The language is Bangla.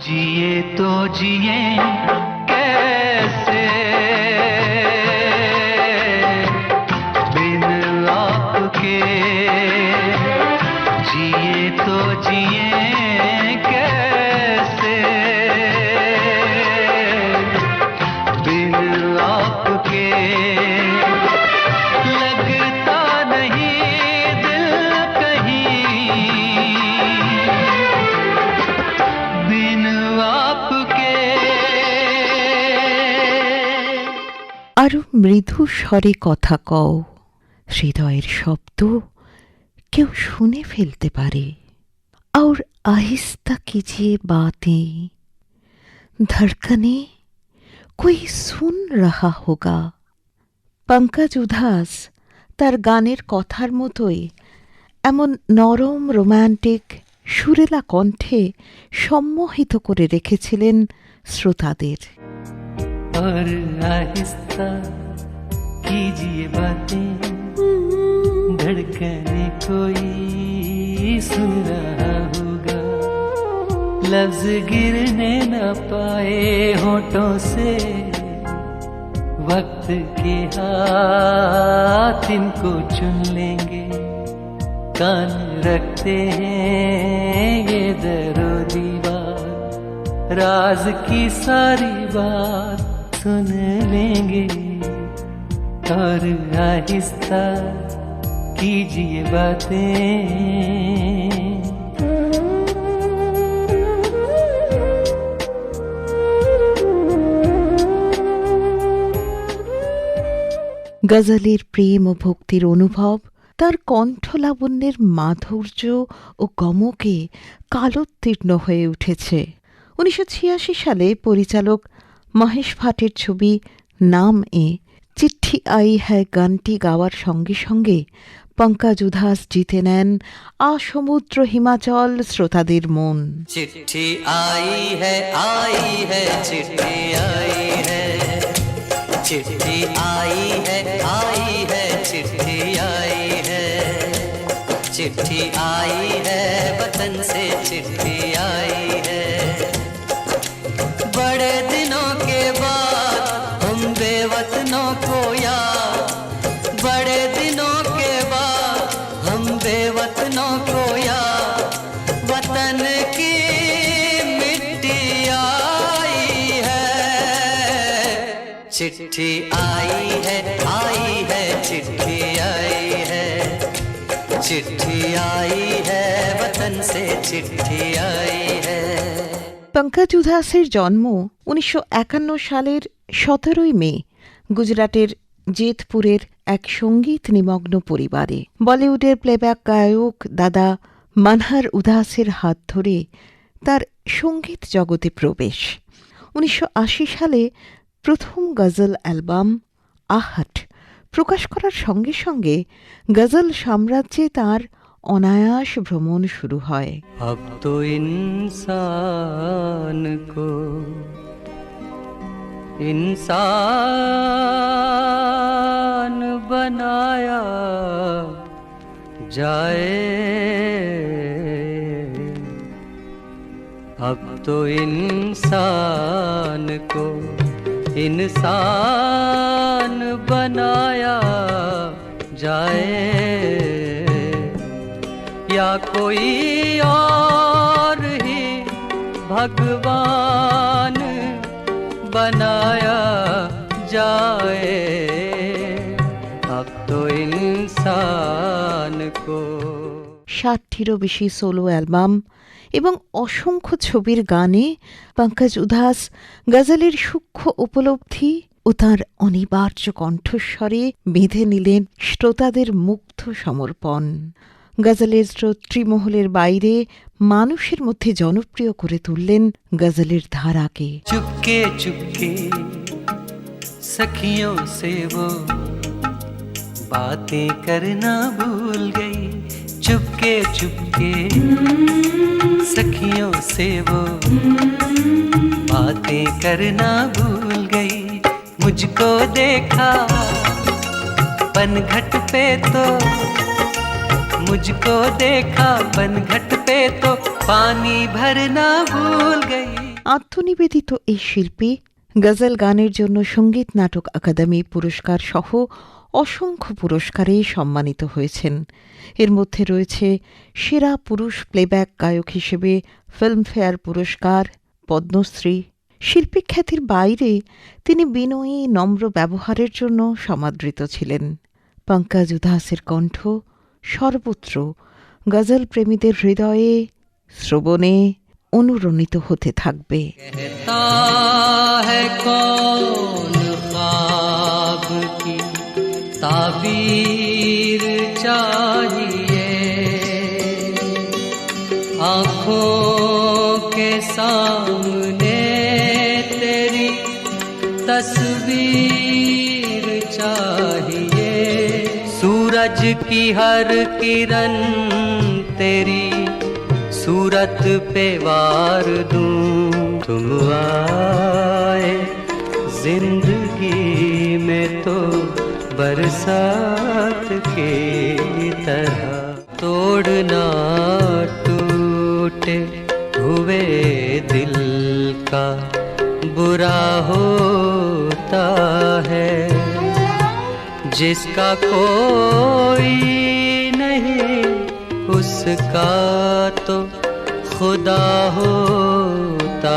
जिए तो जिए कैसे? बिन आपके जिए तो जिए कैसे? আরও মৃদু স্বরে কথা কও। হৃদয়ের শব্দ কেউ শুনে ফেলতে পারে। আর আহিস্তা কিজিয়ে বাতে। ধড়কনে কই সুন রাহা হোগা। পঙ্কজ উধাস তার গানের কথার মতোই এমন নরম রোম্যান্টিক সুরেলা কণ্ঠে সম্মোহিত করে রেখেছিলেন শ্রোতাদের। और आहिस्ता कीजिए बातें। धड़कने कोई सुन रहा होगा। लफ्ज गिरने न पाए होठों से। वक्त के हाथ इनको चुन लेंगे। कान रखते हैं ये दरो दीवार। राज की सारी बात सुन लेंगे और आहिस्ता कीजिए बातें গজলের প্রেম ও ভক্তির অনুভব তার কণ্ঠলাবণ্যের মাধুর্য ও গমকে কালোত্তীর্ণ হয়ে উঠেছে উনিশশো ছিয়াশি সালে পরিচালক মহেশ ভাটের ছবি নাম এ। চিঠি আই হ্যায় গানটি গাওয়ার সঙ্গে সঙ্গে পঙ্কাজ উধাস জিতে নেন আ সমুদ্র হিমাচল শ্রোতাদের মন। চিঠি আই হ্যাঁ আই চিঠি আই চিঠি আই আই চিঠি আই চিঠি আই বতন সে চিঠি আই बेवतनों को याद वतन की मिट्टी आई है चिट्ठी आई है आई है चिट्ठी आई है चिट्ठी आई है वतन से चिट्ठी आई है পঙ্কজ উধাসের জন্ম উনিশশো একান্ন সালের সতেরোই মে গুজরাটের জেতপুরের এক সংগীত নিমগ্ন পরিবারে। বলিউডের প্লেব্যাক গায়ক দাদা মানহার উদাসের হাত ধরে তার সংগীত জগতে প্রবেশ। উনিশশো আশি সালে প্রথম গজল অ্যালবাম আহাট প্রকাশ করার সঙ্গে সঙ্গে গজল সাম্রাজ্যে তার অনায়াস ভ্রমণ শুরু হয়। इंसान बनाया जाए। अब तो इंसान को इंसान बनाया जाए। या कोई और ही भगवान जाए अब तो इंसान को ষাটটিরও বেশি সোলো অ্যালবাম এবং অসংখ্য ছবির গানে পঙ্কজ উধাস গজলের সূক্ষ্ম উপলব্ধি ও তাঁর অনিবার্য কণ্ঠস্বরে বেঁধে নিলেন শ্রোতাদের মুগ্ধ সমর্পণ গজলের শ্রোতৃমহলের বাইরে মানুষের মধ্যে জনপ্রিয় করে তুললেন গজলের ধারাকে चुपके चुपके सखियों से वो बातें करना भूल गई चुपके चुपके सखियों से वो बातें करना भूल गई मुझको देखा पनघट पे तो मुझको देखा पनघट पे तो पानी भरना भूल गई আত্মনিবেদিত এই শিল্পী গজল গানের জন্য সংগীত নাটক আকাদেমি পুরস্কার সহ অসংখ্য পুরস্কারে সম্মানিত হয়েছেন। এর মধ্যে রয়েছে সেরা পুরুষ প্লেব্যাক গায়ক হিসেবে ফিল্মফেয়ার পুরস্কার, পদ্মশ্রী। শিল্পী খ্যাতির বাইরে তিনি বিনয়ী, নম্র ব্যবহারের জন্য সমাদৃত ছিলেন। পঙ্কাজ উদাসের কণ্ঠ সর্বত্র গজল প্রেমীদের হৃদয়ে শ্রবণে অনুরণিত হতে থাকবে। कौन ख्वाब की ताबीर चाहिए? आँखों के सामने तेरी तस्वीर चाहिए। सूरज की हर किरण तेरी सूरत पे वार दूँ। तुम आए ज़िंदगी में तो बरसात की तरह। तोड़ना टूटे हुए दिल का, बुरा होता है। जिसका कोई नहीं उसका तो खुदा होता।